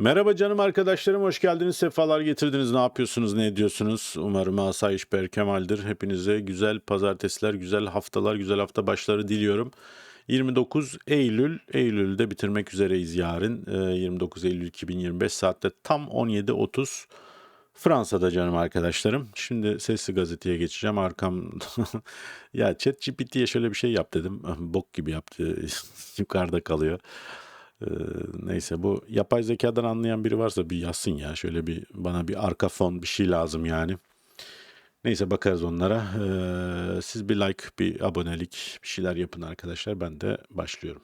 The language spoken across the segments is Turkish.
Merhaba canım arkadaşlarım, hoş geldiniz, sefalar getirdiniz. Ne yapıyorsunuz, ne ediyorsunuz? Umarım asayiş berkemaldir. Hepinize güzel pazartesiler, güzel haftalar, güzel hafta başları diliyorum. 29 Eylül, Eylül'de bitirmek üzereyiz yarın. Ee, 29 Eylül 2025 saatte tam 17.30 Fransa'da canım arkadaşlarım. Şimdi sesli gazeteye geçeceğim. Arkam ya ChatGPT'ye şöyle bir şey yap dedim. Bok gibi yaptı. Yukarıda kalıyor. Ee, neyse bu yapay zekadan anlayan biri varsa bir yazsın ya. Şöyle bir bana bir arka fon bir şey lazım yani. Neyse bakarız onlara. Ee, siz bir like, bir abonelik, bir şeyler yapın arkadaşlar. Ben de başlıyorum.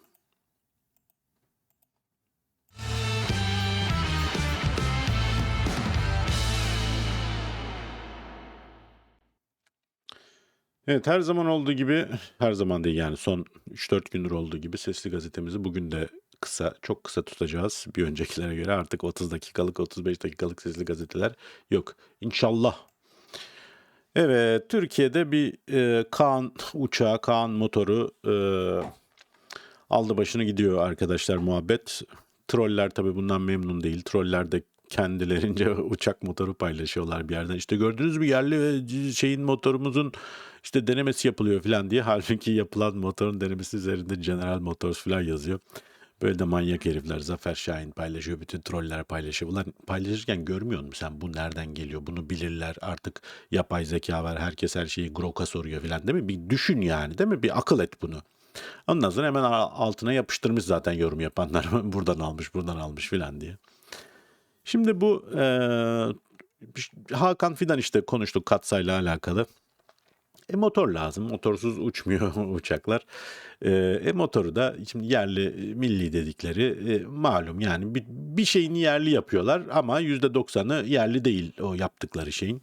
Evet her zaman olduğu gibi her zaman değil yani son 3-4 gündür olduğu gibi sesli gazetemizi bugün de kısa çok kısa tutacağız. Bir öncekilere göre artık 30 dakikalık 35 dakikalık sesli gazeteler yok. İnşallah. Evet Türkiye'de bir e, Kaan uçağı Kaan motoru e, aldı başını gidiyor arkadaşlar muhabbet. Troller tabii bundan memnun değil. Troller de kendilerince uçak motoru paylaşıyorlar bir yerden. İşte gördünüz mü yerli ve şeyin motorumuzun işte denemesi yapılıyor falan diye. Halbuki yapılan motorun denemesi üzerinde General Motors falan yazıyor. Böyle de manyak herifler. Zafer Şahin paylaşıyor. Bütün troller paylaşıyor. Ulan paylaşırken görmüyor musun sen bu nereden geliyor? Bunu bilirler. Artık yapay zeka var. Herkes her şeyi Grok'a soruyor falan değil mi? Bir düşün yani değil mi? Bir akıl et bunu. Ondan sonra hemen altına yapıştırmış zaten yorum yapanlar. buradan almış, buradan almış filan diye. Şimdi bu eee, Hakan Fidan işte konuştuk katsayla alakalı. E motor lazım. Motorsuz uçmuyor uçaklar. E, e motoru da şimdi yerli milli dedikleri e, malum yani bir, bir şeyini yerli yapıyorlar ama %90'ı yerli değil o yaptıkları şeyin.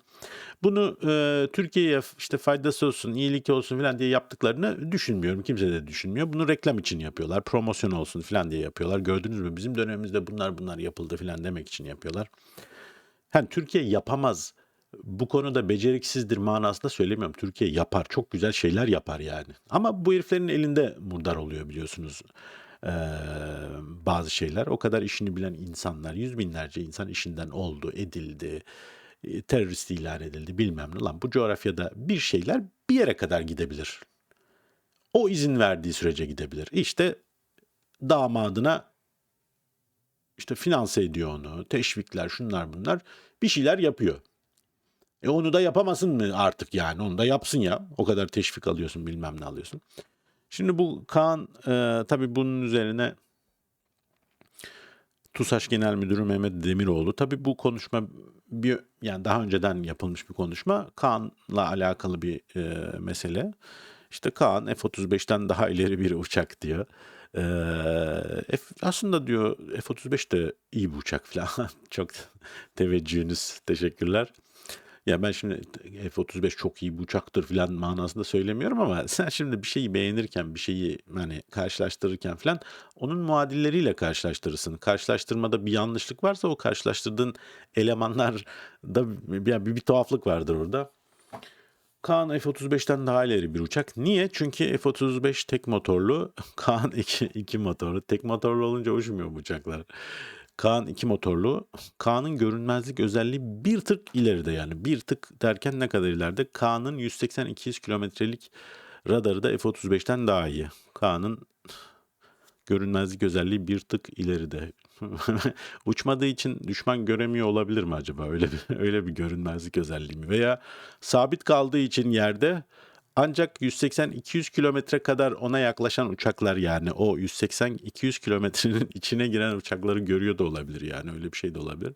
Bunu e, Türkiye'ye işte faydası olsun, iyilik olsun falan diye yaptıklarını düşünmüyorum. Kimse de düşünmüyor. Bunu reklam için yapıyorlar. Promosyon olsun falan diye yapıyorlar. Gördünüz mü? Bizim dönemimizde bunlar bunlar yapıldı falan demek için yapıyorlar. Yani Türkiye yapamaz. Bu konuda beceriksizdir manasında söylemiyorum. Türkiye yapar. Çok güzel şeyler yapar yani. Ama bu heriflerin elinde murdar oluyor biliyorsunuz. Ee, bazı şeyler. O kadar işini bilen insanlar, yüz binlerce insan işinden oldu, edildi, terörist ilan edildi bilmem ne. Lan bu coğrafyada bir şeyler bir yere kadar gidebilir. O izin verdiği sürece gidebilir. İşte damadına işte finanse ediyor onu, teşvikler, şunlar bunlar bir şeyler yapıyor. E onu da yapamasın mı artık yani? Onu da yapsın ya. O kadar teşvik alıyorsun bilmem ne alıyorsun. Şimdi bu Kaan e, tabii bunun üzerine TUSAŞ Genel Müdürü Mehmet Demiroğlu. Tabii bu konuşma bir yani daha önceden yapılmış bir konuşma. Kaan'la alakalı bir e, mesele. İşte Kaan F-35'ten daha ileri bir uçak diyor. Ee, F, aslında diyor F-35 de iyi bir uçak falan. Çok teveccühünüz. Teşekkürler. Ya ben şimdi F-35 çok iyi bir uçaktır falan manasında söylemiyorum ama sen şimdi bir şeyi beğenirken, bir şeyi hani karşılaştırırken falan onun muadilleriyle karşılaştırırsın. Karşılaştırmada bir yanlışlık varsa o karşılaştırdığın elemanlarda bir, bir, bir tuhaflık vardır orada. Kaan F-35'ten daha ileri bir uçak. Niye? Çünkü F-35 tek motorlu, Kaan iki, iki motorlu. Tek motorlu olunca uçmuyor bu uçaklar. Kaan iki motorlu. Kaan'ın görünmezlik özelliği bir tık ileride yani. Bir tık derken ne kadar ileride? Kaan'ın 180-200 kilometrelik radarı da F-35'ten daha iyi. Kaan'ın görünmezlik özelliği bir tık ileride. Uçmadığı için düşman göremiyor olabilir mi acaba? Öyle bir, öyle bir görünmezlik özelliği mi? Veya sabit kaldığı için yerde ancak 180-200 kilometre kadar ona yaklaşan uçaklar yani o 180-200 kilometrenin içine giren uçakları görüyor da olabilir yani öyle bir şey de olabilir.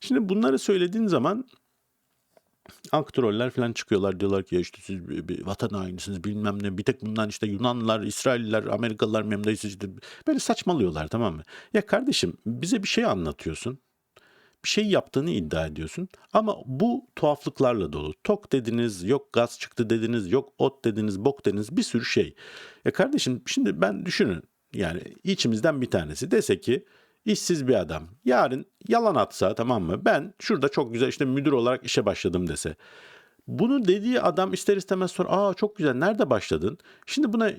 Şimdi bunları söylediğin zaman Aktroller falan çıkıyorlar diyorlar ki ya işte siz bir, bir vatan hainisiniz bilmem ne bir tek bundan işte Yunanlılar, İsrailliler, Amerikalılar memnuniyetsizdir. Böyle saçmalıyorlar tamam mı? Ya kardeşim bize bir şey anlatıyorsun. Bir şey yaptığını iddia ediyorsun ama bu tuhaflıklarla dolu. Tok dediniz, yok gaz çıktı dediniz, yok ot dediniz, bok dediniz bir sürü şey. Ya kardeşim şimdi ben düşünün yani içimizden bir tanesi dese ki işsiz bir adam. Yarın yalan atsa tamam mı? Ben şurada çok güzel işte müdür olarak işe başladım dese. Bunu dediği adam ister istemez sonra aa çok güzel nerede başladın? Şimdi buna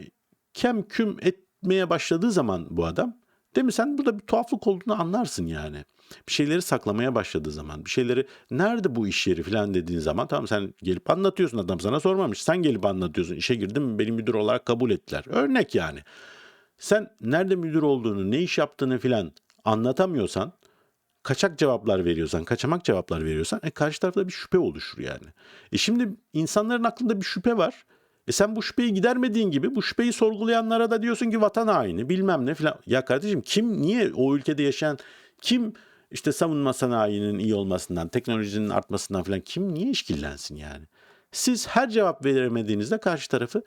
kem küm etmeye başladığı zaman bu adam Değil mi? Sen burada bir tuhaflık olduğunu anlarsın yani. Bir şeyleri saklamaya başladığı zaman, bir şeyleri nerede bu iş yeri falan dediğin zaman tamam sen gelip anlatıyorsun adam sana sormamış. Sen gelip anlatıyorsun. İşe girdim beni müdür olarak kabul ettiler. Örnek yani. Sen nerede müdür olduğunu, ne iş yaptığını filan anlatamıyorsan, kaçak cevaplar veriyorsan, kaçamak cevaplar veriyorsan e, karşı tarafta bir şüphe oluşur yani. E şimdi insanların aklında bir şüphe var. E sen bu şüpheyi gidermediğin gibi bu şüpheyi sorgulayanlara da diyorsun ki vatan haini bilmem ne filan. Ya kardeşim kim niye o ülkede yaşayan kim işte savunma sanayinin iyi olmasından, teknolojinin artmasından filan kim niye işkillensin yani? Siz her cevap veremediğinizde karşı tarafı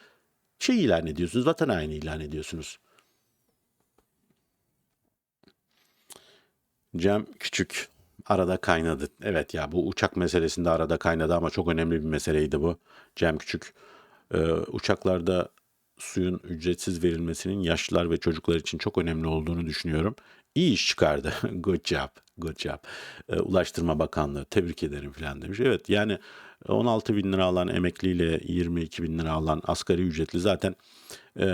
şey ilan ediyorsunuz, vatan haini ilan ediyorsunuz. Cem Küçük arada kaynadı. Evet ya bu uçak meselesinde arada kaynadı ama çok önemli bir meseleydi bu. Cem Küçük e, uçaklarda suyun ücretsiz verilmesinin yaşlılar ve çocuklar için çok önemli olduğunu düşünüyorum. İyi iş çıkardı. good job. Good job. E, Ulaştırma Bakanlığı tebrik ederim falan demiş. Evet yani 16 bin lira alan emekliyle 22 bin lira alan asgari ücretli zaten e,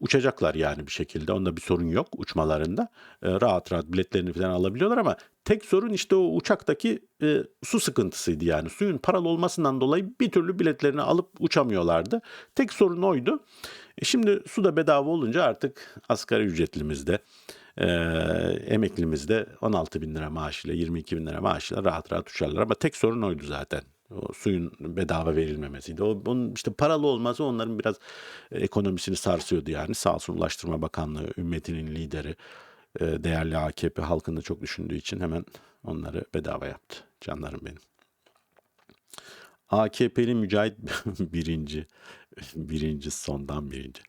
uçacaklar yani bir şekilde. Onda bir sorun yok uçmalarında. E, rahat rahat biletlerini falan alabiliyorlar ama tek sorun işte o uçaktaki e, su sıkıntısıydı yani. Suyun paralı olmasından dolayı bir türlü biletlerini alıp uçamıyorlardı. Tek sorun oydu. E, şimdi su da bedava olunca artık asgari ücretlimizde e, emeklimizde 16 bin lira maaşıyla 22 bin lira maaşıyla rahat rahat uçarlar ama tek sorun oydu zaten. O suyun bedava verilmemesiydi. O, onun işte paralı olması onların biraz ekonomisini sarsıyordu yani. Sağ olsun Ulaştırma Bakanlığı, ümmetinin lideri, e, değerli AKP halkını çok düşündüğü için hemen onları bedava yaptı. Canlarım benim. AKP'li Mücahit birinci, birinci sondan birinci.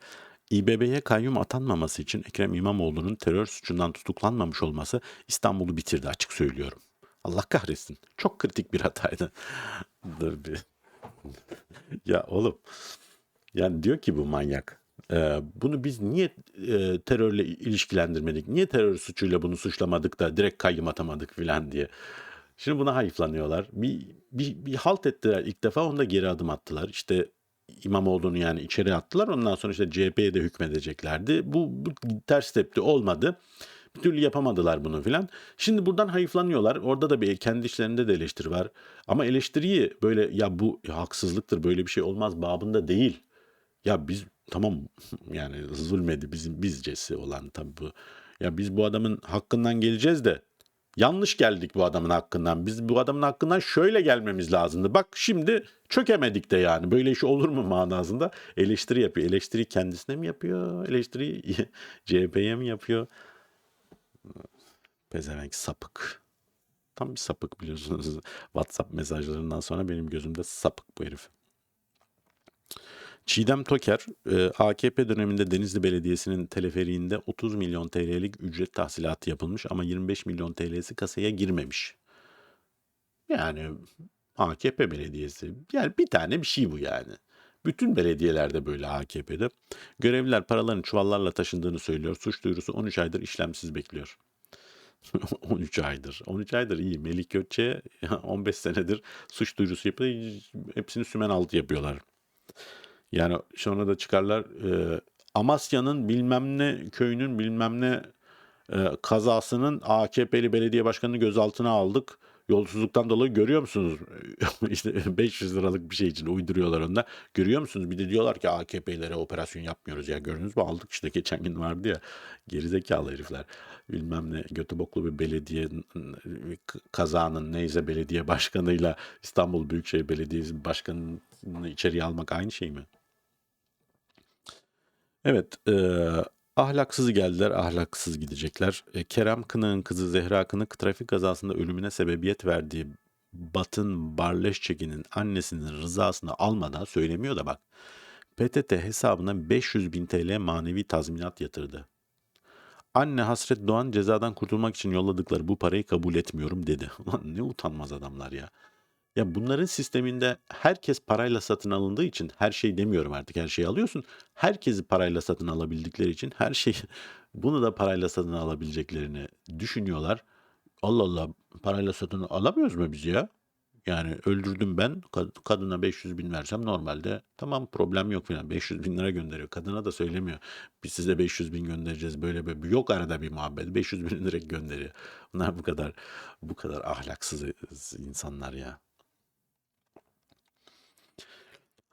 İBB'ye kayyum atanmaması için Ekrem İmamoğlu'nun terör suçundan tutuklanmamış olması İstanbul'u bitirdi açık söylüyorum. Allah kahretsin. Çok kritik bir hataydı. Dur bir. ya oğlum. Yani diyor ki bu manyak. e, bunu biz niye e, terörle ilişkilendirmedik? Niye terör suçuyla bunu suçlamadık da direkt kayyum atamadık filan diye. Şimdi buna hayıflanıyorlar. Bir, bir, bir halt ettiler ilk defa onda geri adım attılar. İşte İmamoğlu'nu yani içeri attılar. Ondan sonra işte CHP'ye de hükmedeceklerdi. Bu, bu ters tepti olmadı. Bir türlü yapamadılar bunu filan. Şimdi buradan hayıflanıyorlar. Orada da bir kendi işlerinde de eleştiri var. Ama eleştiriyi böyle ya bu haksızlıktır böyle bir şey olmaz babında değil. Ya biz tamam yani zulmedi bizim bizcesi olan tabii bu. Ya biz bu adamın hakkından geleceğiz de yanlış geldik bu adamın hakkından. Biz bu adamın hakkından şöyle gelmemiz lazımdı. Bak şimdi çökemedik de yani. Böyle iş olur mu manasında eleştiri yapıyor. Eleştiri kendisine mi yapıyor? Eleştiri CHP'ye mi yapıyor? Pezevenk sapık. Tam bir sapık biliyorsunuz. WhatsApp mesajlarından sonra benim gözümde sapık bu herif. Çiğdem Toker, e, AKP döneminde Denizli Belediyesi'nin teleferiğinde 30 milyon TL'lik ücret tahsilatı yapılmış ama 25 milyon TL'si kasaya girmemiş. Yani AKP belediyesi. Yani bir tane bir şey bu yani. Bütün belediyelerde böyle AKP'de. Görevliler paraların çuvallarla taşındığını söylüyor. Suç duyurusu 13 aydır işlemsiz bekliyor. 13 aydır. 13 aydır iyi. Melik Gökçe 15 senedir suç duyurusu yapıyor. Hepsini sümen altı yapıyorlar. Yani sonra da çıkarlar e, Amasya'nın bilmem ne köyünün bilmem ne e, kazasının AKP'li belediye başkanını gözaltına aldık. Yolsuzluktan dolayı görüyor musunuz? işte 500 liralık bir şey için uyduruyorlar onda. Görüyor musunuz? Bir de diyorlar ki AKP'lere operasyon yapmıyoruz ya. Gördünüz mü? Aldık işte geçen gün vardı ya. Gerizekalı herifler. Bilmem ne götü boklu bir belediye kazanın neyse belediye başkanıyla İstanbul Büyükşehir Belediyesi başkanını içeriye almak aynı şey mi? Evet, eee, ahlaksız geldiler, ahlaksız gidecekler. E, Kerem Kınık'ın kızı Zehra Kınık trafik kazasında ölümüne sebebiyet verdiği Batın Barleşçeki'nin annesinin rızasını almadan söylemiyor da bak. PTT hesabına 500 bin TL manevi tazminat yatırdı. Anne Hasret Doğan cezadan kurtulmak için yolladıkları bu parayı kabul etmiyorum dedi. Ulan ne utanmaz adamlar ya. Ya bunların sisteminde herkes parayla satın alındığı için her şey demiyorum artık her şeyi alıyorsun. Herkesi parayla satın alabildikleri için her şey bunu da parayla satın alabileceklerini düşünüyorlar. Allah Allah parayla satın alamıyoruz mu biz ya? Yani öldürdüm ben. Kad- Kadına 500 bin versem normalde tamam problem yok falan. 500 bin lira gönderiyor. Kadına da söylemiyor. Biz size 500 bin göndereceğiz böyle böyle. Yok arada bir muhabbet. 500 bin direkt gönderiyor. Bunlar bu kadar bu kadar ahlaksız insanlar ya.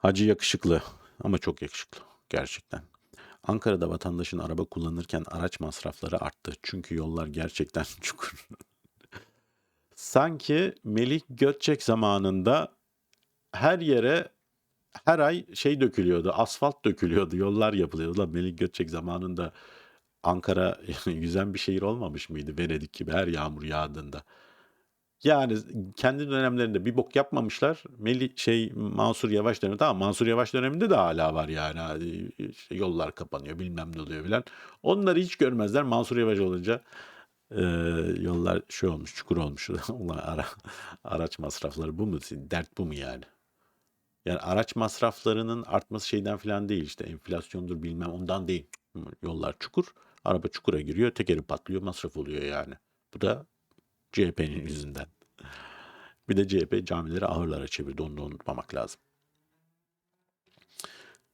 Hacı yakışıklı ama çok yakışıklı gerçekten. Ankara'da vatandaşın araba kullanırken araç masrafları arttı. Çünkü yollar gerçekten çukur. Sanki Melih Gökçek zamanında her yere her ay şey dökülüyordu, asfalt dökülüyordu, yollar yapılıyordu. Ulan Melih Gökçek zamanında Ankara yüzen bir şehir olmamış mıydı Venedik gibi her yağmur yağdığında? Yani kendi dönemlerinde bir bok yapmamışlar. Melih şey Mansur Yavaş dönemi tamam Mansur Yavaş döneminde de hala var yani. İşte yollar kapanıyor bilmem ne oluyor filan. Onları hiç görmezler. Mansur Yavaş olunca e, yollar şey olmuş çukur olmuş. Ulan ara, araç masrafları bu mu? Dert bu mu yani? Yani araç masraflarının artması şeyden falan değil işte enflasyondur bilmem ondan değil. Yollar çukur. Araba çukura giriyor tekeri patlıyor masraf oluyor yani. Bu da CHP'nin yüzünden. Bir de CHP camileri ahırlara çevirdi. Onu da unutmamak lazım.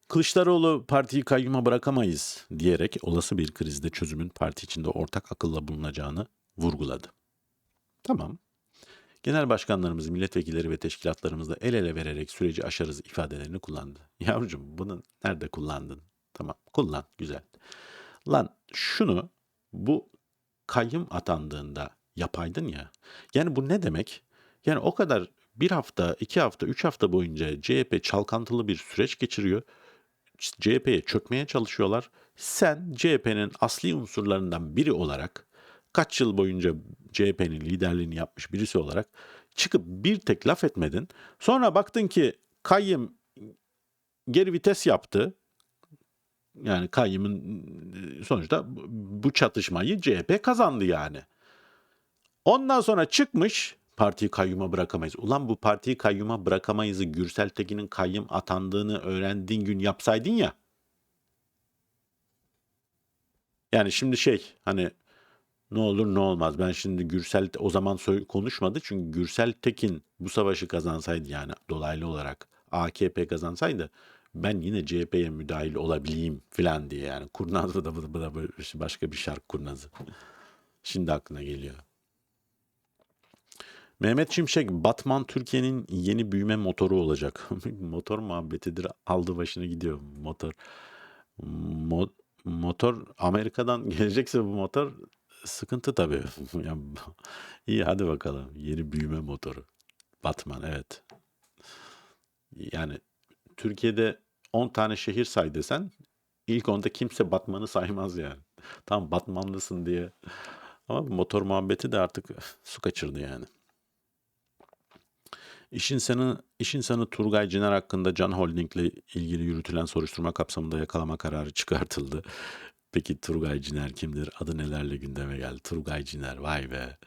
Kılıçdaroğlu partiyi kayyuma bırakamayız diyerek olası bir krizde çözümün parti içinde ortak akılla bulunacağını vurguladı. Tamam. Genel başkanlarımız, milletvekilleri ve teşkilatlarımızla el ele vererek süreci aşarız ifadelerini kullandı. Yavrucuğum bunu nerede kullandın? Tamam kullan güzel. Lan şunu bu kayyum atandığında yapaydın ya. Yani bu ne demek? Yani o kadar bir hafta, iki hafta, üç hafta boyunca CHP çalkantılı bir süreç geçiriyor. CHP'ye çökmeye çalışıyorlar. Sen CHP'nin asli unsurlarından biri olarak kaç yıl boyunca CHP'nin liderliğini yapmış birisi olarak çıkıp bir tek laf etmedin. Sonra baktın ki Kayyım geri vites yaptı. Yani Kayyım'ın sonuçta bu çatışmayı CHP kazandı yani. Ondan sonra çıkmış partiyi kayyuma bırakamayız. Ulan bu partiyi kayyuma bırakamayızı Gürsel Tekin'in kayyum atandığını öğrendiğin gün yapsaydın ya. Yani şimdi şey hani ne olur ne olmaz. Ben şimdi Gürsel o zaman konuşmadı çünkü Gürsel Tekin bu savaşı kazansaydı yani dolaylı olarak AKP kazansaydı ben yine CHP'ye müdahil olabileyim filan diye yani kurnaz da bu da başka bir şark kurnazı. Şimdi aklına geliyor. Mehmet Şimşek, Batman Türkiye'nin yeni büyüme motoru olacak. motor muhabbetidir. Aldı başını gidiyor motor. Mo motor Amerika'dan gelecekse bu motor sıkıntı tabii. yani, iyi hadi bakalım. Yeni büyüme motoru. Batman evet. Yani Türkiye'de 10 tane şehir say desen ilk onda kimse Batman'ı saymaz yani. Tam Batmanlısın diye. Ama motor muhabbeti de artık su kaçırdı yani. İş insanı, iş insanı Turgay Ciner hakkında Can Holding ile ilgili yürütülen soruşturma kapsamında yakalama kararı çıkartıldı. Peki Turgay Ciner kimdir? Adı nelerle gündeme geldi? Turgay Ciner vay be.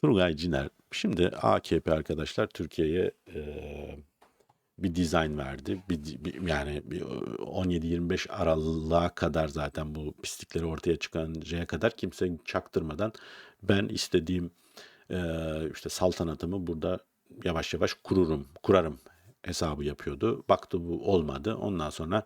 Turgay Ciner. Şimdi AKP arkadaşlar Türkiye'ye e, bir dizayn verdi. Bir, bir, yani bir 17-25 Aralık'a kadar zaten bu pislikleri ortaya çıkancaya kadar kimse çaktırmadan ben istediğim e, işte saltanatımı burada yavaş yavaş kururum, kurarım hesabı yapıyordu. Baktı bu olmadı. Ondan sonra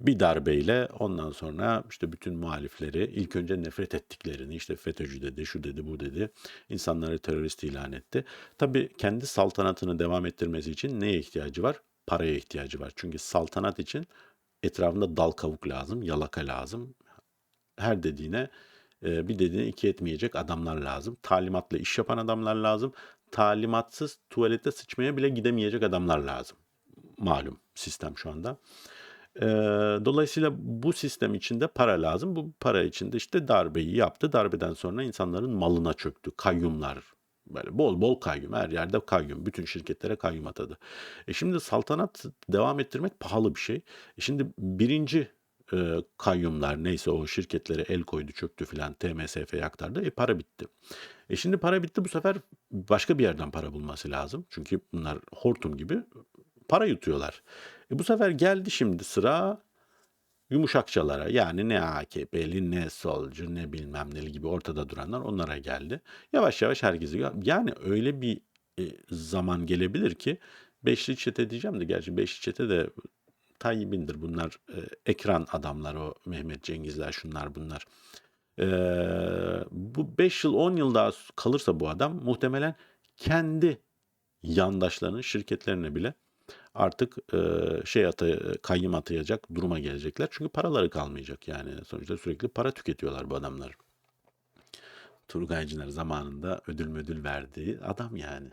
bir darbeyle ondan sonra işte bütün muhalifleri ilk önce nefret ettiklerini işte FETÖ'cü dedi, şu dedi, bu dedi. insanları terörist ilan etti. Tabii kendi saltanatını devam ettirmesi için neye ihtiyacı var? Paraya ihtiyacı var. Çünkü saltanat için etrafında dal kavuk lazım, yalaka lazım. Her dediğine bir dediğine iki etmeyecek adamlar lazım. Talimatla iş yapan adamlar lazım talimatsız tuvalete sıçmaya bile gidemeyecek adamlar lazım. Malum sistem şu anda. Ee, dolayısıyla bu sistem içinde para lazım. Bu para içinde işte darbeyi yaptı. Darbeden sonra insanların malına çöktü. Kayyumlar böyle bol bol kayyum her yerde kayyum. Bütün şirketlere kayyum atadı. E şimdi saltanat devam ettirmek pahalı bir şey. E şimdi birinci e, kayyumlar neyse o şirketlere el koydu çöktü filan TMSF'ye aktardı. E para bitti. E şimdi para bitti bu sefer başka bir yerden para bulması lazım. Çünkü bunlar hortum gibi para yutuyorlar. E bu sefer geldi şimdi sıra yumuşakçalara yani ne AKP'li ne solcu ne bilmem neli gibi ortada duranlar onlara geldi. Yavaş yavaş herkesi yani öyle bir e, zaman gelebilir ki beşli çete diyeceğim de gerçi beşli çete de Tayyip'indir bunlar e, ekran adamlar o Mehmet Cengizler şunlar bunlar. E, bu 5 yıl 10 yıl daha kalırsa bu adam muhtemelen kendi yandaşlarının şirketlerine bile artık e, şey atı, kayyım atayacak duruma gelecekler. Çünkü paraları kalmayacak yani sonuçta sürekli para tüketiyorlar bu adamlar. Turgay Ciner zamanında ödül müdül verdiği adam yani.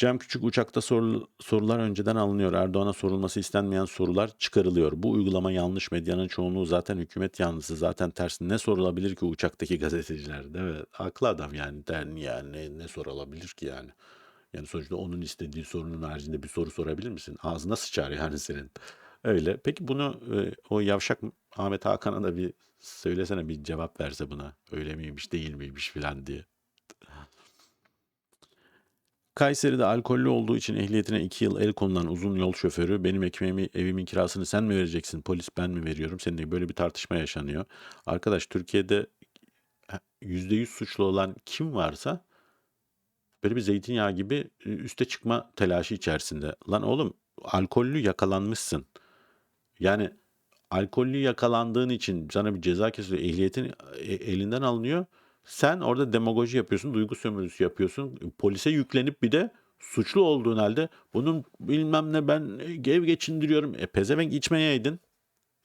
Cem Küçük uçakta sorul- sorular önceden alınıyor. Erdoğan'a sorulması istenmeyen sorular çıkarılıyor. Bu uygulama yanlış. Medyanın çoğunluğu zaten hükümet yanlısı. Zaten ters ne sorulabilir ki uçaktaki gazeteciler? Değil? Haklı adam yani. Der, yani ne, ne sorulabilir ki yani? Yani sonuçta onun istediği sorunun haricinde bir soru sorabilir misin? Ağzına sıçar yani senin. Öyle. Peki bunu e, o yavşak Ahmet Hakan'a da bir söylesene bir cevap verse buna. Öyle miymiş değil miymiş filan diye. Kayseri'de alkollü olduğu için ehliyetine 2 yıl el konulan uzun yol şoförü benim ekmeğimi evimin kirasını sen mi vereceksin polis ben mi veriyorum seninle böyle bir tartışma yaşanıyor. Arkadaş Türkiye'de %100 suçlu olan kim varsa böyle bir zeytinyağı gibi üste çıkma telaşı içerisinde. Lan oğlum alkollü yakalanmışsın. Yani alkollü yakalandığın için sana bir ceza kesiliyor. Ehliyetin e, elinden alınıyor. Sen orada demagoji yapıyorsun, duygu sömürüsü yapıyorsun. Polise yüklenip bir de suçlu olduğun halde bunun bilmem ne ben ev geçindiriyorum. E pezevenk içmeyeydin.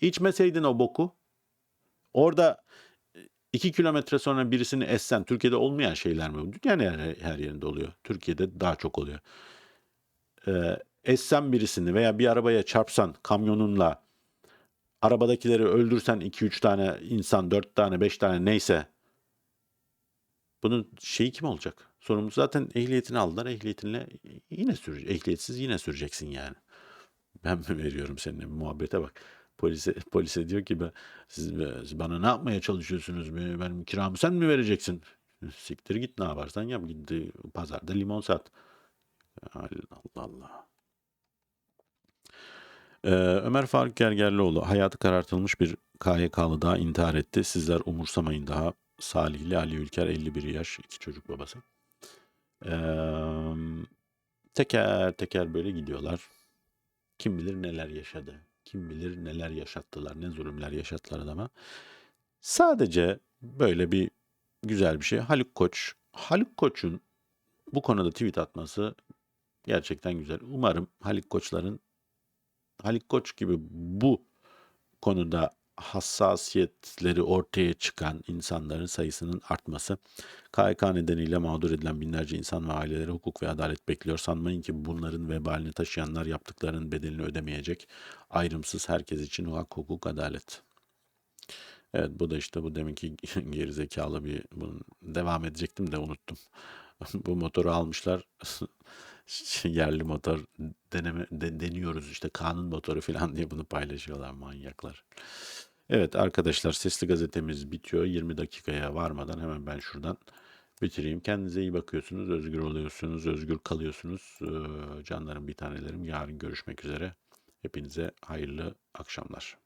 İçmeseydin o boku. Orada iki kilometre sonra birisini essen Türkiye'de olmayan şeyler mi? Dünyanın her, her yerinde oluyor. Türkiye'de daha çok oluyor. Ee, essen birisini veya bir arabaya çarpsan kamyonunla arabadakileri öldürsen 2-3 tane insan, 4 tane, 5 tane neyse bunun şeyi kim olacak? Sorumlusu zaten ehliyetini aldılar. Ehliyetinle yine sür, ehliyetsiz yine süreceksin yani. Ben mi veriyorum seninle muhabbete bak. Polise, polise diyor ki ben, siz, siz bana ne yapmaya çalışıyorsunuz? Benim, kiramı sen mi vereceksin? Siktir git ne yaparsan yap. Git pazarda limon sat. Allah Allah. Ee, Ömer Faruk Gergerlioğlu hayatı karartılmış bir KYK'lı daha intihar etti. Sizler umursamayın daha. Salihli Ali Ülker 51 yaş iki çocuk babası. Ee, teker teker böyle gidiyorlar. Kim bilir neler yaşadı. Kim bilir neler yaşattılar. Ne zulümler yaşattılar adama. Sadece böyle bir güzel bir şey. Haluk Koç. Haluk Koç'un bu konuda tweet atması gerçekten güzel. Umarım Haluk Koçların Haluk Koç gibi bu konuda hassasiyetleri ortaya çıkan insanların sayısının artması. KHK nedeniyle mağdur edilen binlerce insan ve aileleri hukuk ve adalet bekliyor. Sanmayın ki bunların vebalini taşıyanlar yaptıklarının bedelini ödemeyecek. Ayrımsız herkes için hak, hukuk, adalet. Evet bu da işte bu deminki gerizekalı bir bunun devam edecektim de unuttum. bu motoru almışlar. yerli motor deneme de, deniyoruz işte kanun motoru falan diye bunu paylaşıyorlar manyaklar. Evet arkadaşlar sesli gazetemiz bitiyor. 20 dakikaya varmadan hemen ben şuradan bitireyim. Kendinize iyi bakıyorsunuz. Özgür oluyorsunuz. Özgür kalıyorsunuz. Ee, canlarım bir tanelerim. Yarın görüşmek üzere. Hepinize hayırlı akşamlar.